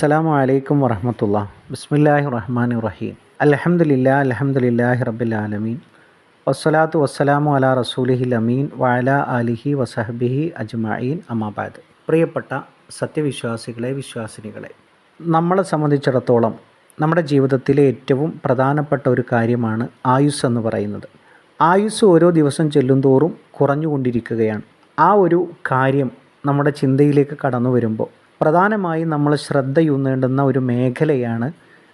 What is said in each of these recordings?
അസ്സലാമു അലൈക്കും വറഹമത്തുള്ള. ബിസ്മില്ലാഹി റഹ്മാൻ റഹീം. അലഹമില്ല അലഹമുല്ലാഹി റബ്ബിൽ ആലമീൻ. വസ്സലാത്തു വസ്സലാമു അലാ റസൂലിഹിൽ അമീൻ വഅല അലിഹി വസഹബിഹി അജ്മഈൻ. അമാബാദ് പ്രിയപ്പെട്ട സത്യവിശ്വാസികളെ വിശ്വാസിനികളെ നമ്മളെ സംബന്ധിച്ചിടത്തോളം നമ്മുടെ ജീവിതത്തിലെ ഏറ്റവും പ്രധാനപ്പെട്ട ഒരു കാര്യമാണ് ആയുസ് എന്ന് പറയുന്നത്. ആയുസ് ഓരോ ദിവസം ചെല്ലുന്തോറും കുറഞ്ഞുകൊണ്ടിരിക്കുകയാണ്. ആ ഒരു കാര്യം നമ്മുടെ ചിന്തയിലേക്ക് കടന്നു വരുമ്പോൾ പ്രധാനമായും നമ്മൾ ശ്രദ്ധയൂന്നേണ്ടുന്ന ഒരു മേഖലയാണ്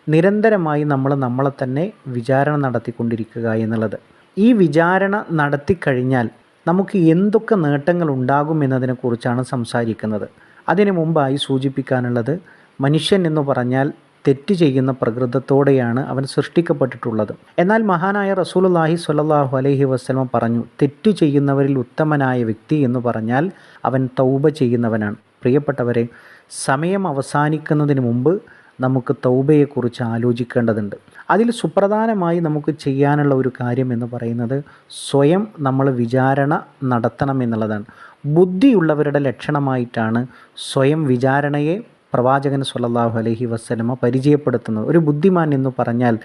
നിരന്തരമായി നമ്മൾ നമ്മളെ തന്നെ വിചാരണ നടത്തിക്കൊണ്ടിരിക്കുക എന്നുള്ളത്. ഈ വിചാരണ നടത്തിക്കഴിഞ്ഞാൽ നമുക്ക് എന്തൊക്കെ നേട്ടങ്ങൾ ഉണ്ടാകും എന്നതിനെക്കുറിച്ചാണ് സംസാരിക്കുന്നത്. അതിനു മുമ്പായി സൂചിപ്പിക്കാനുള്ളത് മനുഷ്യൻ എന്ന് പറഞ്ഞാൽ തെറ്റ് ചെയ്യുന്ന പ്രകൃതത്തോടെയാണ് അവൻ സൃഷ്ടിക്കപ്പെട്ടിട്ടുള്ളത്. എന്നാൽ മഹാനായ റസൂലുള്ളാഹി സ്വല്ലല്ലാഹു അലൈഹി വസ്ലമ പറഞ്ഞു തെറ്റ് ചെയ്യുന്നവരിൽ ഉത്തമനായ വ്യക്തി എന്ന് പറഞ്ഞാൽ അവൻ തൗബ ചെയ്യുന്നവനാണ്. പ്രിയപ്പെട്ടവരെ സമയം അവസാനിക്കുന്നതിന് മുമ്പ് നമുക്ക് തൗബയെക്കുറിച്ച് ആലോചിക്കേണ്ടതുണ്ട്. അതിൽ സുപ്രധാനമായി നമുക്ക് ചെയ്യാനുള്ള ഒരു കാര്യം എന്ന് പറയുന്നത് സ്വയം നമ്മൾ വിചാരണ നടത്തണം എന്നുള്ളതാണ്. ബുദ്ധിയുള്ളവരുടെ ലക്ഷണമായിട്ടാണ് സ്വയം വിചാരണയെ പ്രവാചകൻ സല്ലല്ലാഹു അലൈഹി വസ്ലമ പരിചയപ്പെടുത്തുന്നത്. ഒരു ബുദ്ധിമാൻ എന്ന് പറഞ്ഞാൽ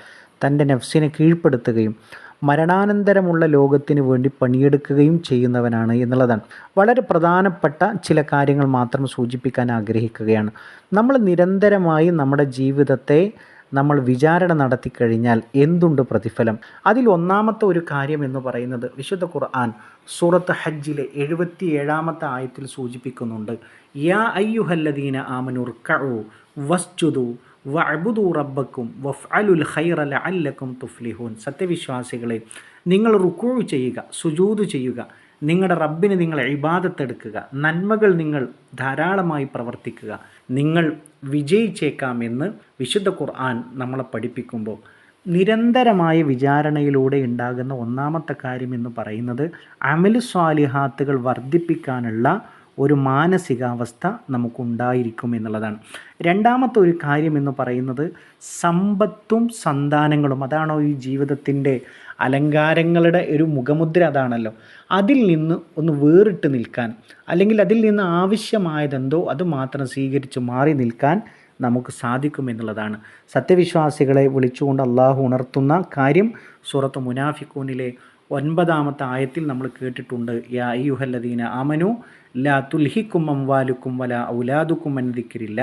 തന്റെ നഫ്സിനെ കീഴ്പ്പെടുത്തുകയും മരണാനന്തരമുള്ള ലോകത്തിന് വേണ്ടി പണിയെടുക്കുകയും ചെയ്യുന്നവനാണ് എന്നുള്ളതാണ്. വളരെ പ്രധാനപ്പെട്ട ചില കാര്യങ്ങൾ മാത്രം സൂചിപ്പിക്കാൻ ആഗ്രഹിക്കുകയാണ്. നമ്മൾ നിരന്തരമായി നമ്മുടെ ജീവിതത്തെ നമ്മൾ വിചാരണ നടത്തിക്കഴിഞ്ഞാൽ എന്തുണ്ട് പ്രതിഫലം? അതിൽ ഒന്നാമത്തെ ഒരു കാര്യം എന്ന് പറയുന്നത് വിശുദ്ധ ഖുർആൻ സൂറത്ത് ഹജ്ജിലെ എഴുപത്തി ഏഴാമത്തെ ആയത്തിൽ സൂചിപ്പിക്കുന്നുണ്ട്. യാ അയ്യുഹല്ലദീന ആമനുർ കഴു വസ്ജുദു വഅബുദു റബ്ബക്കും വഫ്അലുൽ ഖൈറ ലഅല്ലക്കും തുഫ്ലിഹൂൻ. സത്യവിശ്വാസികളെ നിങ്ങൾ റുക്കൂ ചെയ്യുക സുജൂത് ചെയ്യുക. നിങ്ങളുടെ റബ്ബിന് നിങ്ങൾ ഇബാദത്തെടുക്കുക. നന്മകൾ നിങ്ങൾ ധാരാളമായി പ്രവർത്തിക്കുക. നിങ്ങൾ വിജയിച്ചേക്കാമെന്ന് വിശുദ്ധ ഖുർആൻ നമ്മളെ പഠിപ്പിക്കുമ്പോൾ നിരന്തരമായ വിചാരണയിലൂടെ ഉണ്ടാകുന്ന ഒന്നാമത്തെ കാര്യം എന്ന് പറയുന്നത് അമൽ സ്വാലിഹാത്തുകൾ വർദ്ധിപ്പിക്കാനുള്ള ഒരു മാനസികാവസ്ഥ നമുക്കുണ്ടായിരിക്കും എന്നുള്ളതാണ്. രണ്ടാമത്തെ ഒരു കാര്യം എന്ന് പറയുന്നത് സമ്പത്തും സന്താനങ്ങളും. അതാണോ ഈ ജീവിതത്തിന്റെ അലങ്കാരങ്ങളുടെ ഒരു മുഖമുദ്ര? അതാണല്ലോ. അതിൽ നിന്ന് ഒന്ന് വേറിട്ട് നിൽക്കാൻ അല്ലെങ്കിൽ അതിൽ നിന്ന് ആവശ്യമായതെന്തോ അത് മാത്രം സ്വീകരിച്ച് മാറി നിൽക്കാൻ നമുക്ക് സാധിക്കുമെന്നുള്ളതാണ് സത്യവിശ്വാസികളെ വിളിച്ചുകൊണ്ട് അള്ളാഹു ഉണർത്തുന്ന കാര്യം സൂറത്ത് മുനാഫിക്കൂനിലെ ഒൻപതാമത്തെ ആയത്തിൽ നമ്മൾ കേട്ടിട്ടുണ്ട് യാ അയ്യുഹല്ലദീന അമനു ലാ തുൽഹിക്കും അംവാലുക്കും വല ഔലാദുക്കും അനുദിക്കില്ല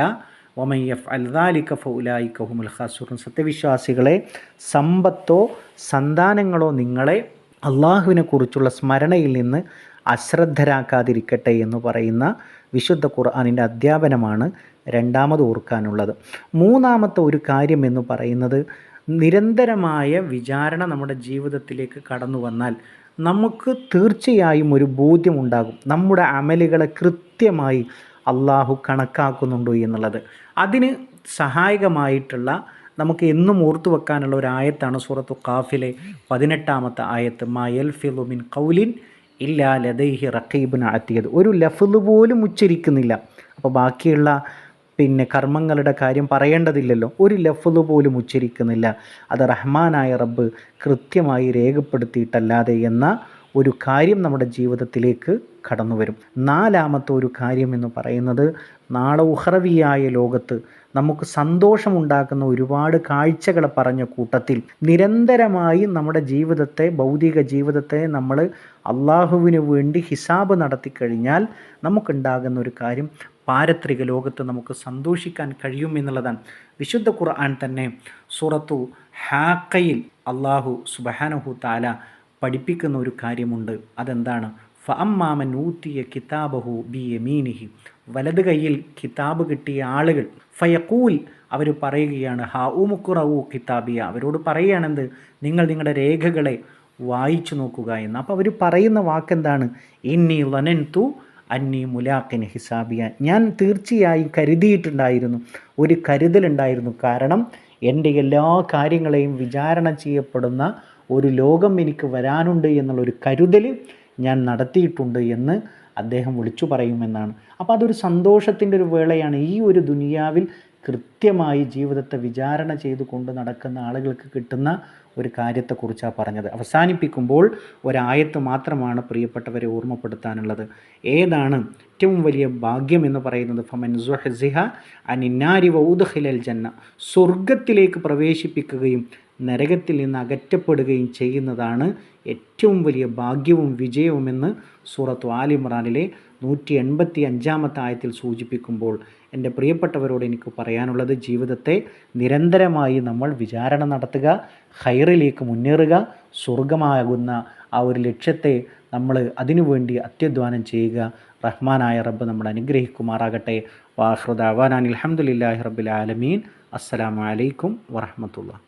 ഒമയ്യഫ് അൽദാലിക്ക ഫൗലായിക്കഹുമുൽ ഖാസുറും സത്യവിശ്വാസികളെ സമ്പത്തോ സന്താനങ്ങളോ നിങ്ങളെ അള്ളാഹുവിനെ കുറിച്ചുള്ള സ്മരണയിൽ നിന്ന് അശ്രദ്ധരാക്കാതിരിക്കട്ടെ എന്ന് പറയുന്ന വിശുദ്ധ ഖുർആാനിന്റെ അധ്യാപനമാണ് രണ്ടാമത് ഓർക്കാനുള്ളത്. മൂന്നാമത്തെ ഒരു കാര്യം എന്ന് പറയുന്നത് നിരന്തരമായ വിചാരണ നമ്മുടെ ജീവിതത്തിലേക്ക് കടന്നു വന്നാൽ നമുക്ക് തീർച്ചയായും ഒരു ബോധ്യമുണ്ടാകും. നമ്മുടെ അമലുകളെ കൃത്യമായി അള്ളാഹു കണക്കാക്കുന്നുണ്ടോ എന്നുള്ളത്. അതിന് സഹായകമായിട്ടുള്ള നമുക്ക് എന്നും ഓർത്തു വെക്കാനുള്ള ഒരു ആയത്താണ് സൂറത്തു കാഫിലെ പതിനെട്ടാമത്തെ ആയത്ത്. മായൽ ഫിലുമിൻ കൗലിൻ ഇല്ലാ ലതൈഹി റഖീബിന് അത്തിയത്. ഒരു ലഫ്ല് പോലും ഉച്ചരിക്കുന്നില്ല. അപ്പോൾ ബാക്കിയുള്ള പിന്നെ കർമ്മങ്ങളുടെ കാര്യം പറയേണ്ടതില്ലല്ലോ. ഒരു ലഫ്ല് പോലും ഉച്ചരിക്കുന്നില്ല. അത് റഹ്മാനായ റബ്ബ് കൃത്യമായി രേഖപ്പെടുത്തിയിട്ടല്ലാതെ എന്ന ഒരു കാര്യം നമ്മുടെ ജീവിതത്തിലേക്ക് കടന്നു വരും നാലാമത്തെ ഒരു കാര്യം എന്ന് പറയുന്നത് നാളെ ഉഹ്റവിയായ ലോകത്ത് നമുക്ക് സന്തോഷമുണ്ടാക്കുന്ന ഒരുപാട് കാഴ്ചകൾ പറഞ്ഞ കൂട്ടത്തിൽ നിരന്തരമായി നമ്മുടെ ജീവിതത്തെ ഭൗതിക ജീവിതത്തെ നമ്മൾ അള്ളാഹുവിന് വേണ്ടി ഹിസാബ് നടത്തി കഴിഞ്ഞാൽ നമുക്കുണ്ടാകുന്ന ഒരു കാര്യം പാരത്രിക ലോകത്ത് നമുക്ക് സന്തോഷിക്കാൻ കഴിയും എന്നുള്ളതാണ്. വിശുദ്ധ ഖുർആൻ തന്നെ സൂറത്തു ഹാക്കയിൽ അള്ളാഹു സുബഹാനഹു താല പഠിപ്പിക്കുന്ന ഒരു കാര്യമുണ്ട്. അതെന്താണ്? ഫഅമ്മാമൻ ഊത്തിയ കിതാബഹു ബി എമീനിഹി വലത് കയ്യിൽ കിതാബ് കിട്ടിയ ആളുകൾ. ഫയക്കൂൽ അവർ പറയുകയാണ് ഹാ ഉമുക്കുറവു കിതാബിയ. അവരോട് പറയുകയാണെന്ത്? നിങ്ങൾ നിങ്ങളുടെ രേഖകളെ വായിച്ചു നോക്കുക എന്ന്. അപ്പോൾ അവർ പറയുന്ന വാക്കെന്താണ്? ഇന്നി ലനൻതു അന്നി മുലാഖിന് ഹിസാബിയ ഞാൻ തീർച്ചയായും കരുതിയിട്ടുണ്ടായിരുന്നു. ഒരു കരുതലുണ്ടായിരുന്നു. കാരണം എന്റെ എല്ലാ കാര്യങ്ങളെയും വിചാരണ ചെയ്യപ്പെടുന്ന ഒരു ലോകം എനിക്ക് വരാനുണ്ട് എന്നുള്ളൊരു കരുതൽ ഞാൻ നടത്തിയിട്ടുണ്ട് എന്ന് അദ്ദേഹം വിളിച്ചു പറയുമെന്നാണ്. അപ്പോൾ അതൊരു സന്തോഷത്തിന്റെ ഒരു വേളയാണ് ഈ ഒരു ദുനിയാവിൽ കൃത്യമായി ജീവിതത്തെ വിചാരണ ചെയ്തു കൊണ്ട് നടക്കുന്ന ആളുകൾക്ക് കിട്ടുന്ന ഒരു കാര്യത്തെക്കുറിച്ചാണ് പറഞ്ഞത്. അവസാനിപ്പിക്കുമ്പോൾ ഒരായത്ത് മാത്രമാണ് പ്രിയപ്പെട്ടവരെ ഓർമ്മപ്പെടുത്താനുള്ളത്. ഏതാണ് ഏറ്റവും വലിയ ഭാഗ്യം എന്ന് പറയുന്നത്? ഫമൻ സുഹസിഹ അനിന്നാരി വൗദഹിലൽ ജന്ന. സ്വർഗത്തിലേക്ക് പ്രവേശിപ്പിക്കുകയും നരകത്തിൽ നിന്ന് അകറ്റപ്പെടുകയും ചെയ്യുന്നതാണ് ഏറ്റവും വലിയ ഭാഗ്യവും വിജയവുമെന്ന് സൂറത്ത് ആലിമ്രാനിലെ നൂറ്റി എൺപത്തി അഞ്ചാമത്തെ ആയത്തിൽ സൂചിപ്പിക്കുമ്പോൾ എന്റെ പ്രിയപ്പെട്ടവരോട് എനിക്ക് പറയാനുള്ളത് ജീവിതത്തെ നിരന്തരമായി നമ്മൾ വിചാരണ നടത്തുക ഹൈറിലേക്ക് മുന്നേറുക സ്വർഗമാകുന്ന ആ ഒരു ലക്ഷ്യത്തെ നമ്മൾ അതിനുവേണ്ടി അത്യധ്വാനം ചെയ്യുക. റഹ്മാനായ റബ്ബ് നമ്മൾ അനുഗ്രഹിക്കുമാറാകട്ടെ. വാഹൃദ അവാനാൻ അലഹമുല്ലാഹി റബ്ബിൽ ആലമീൻ. അസ്സലാമു അലൈക്കും വറഹമത്തുള്ള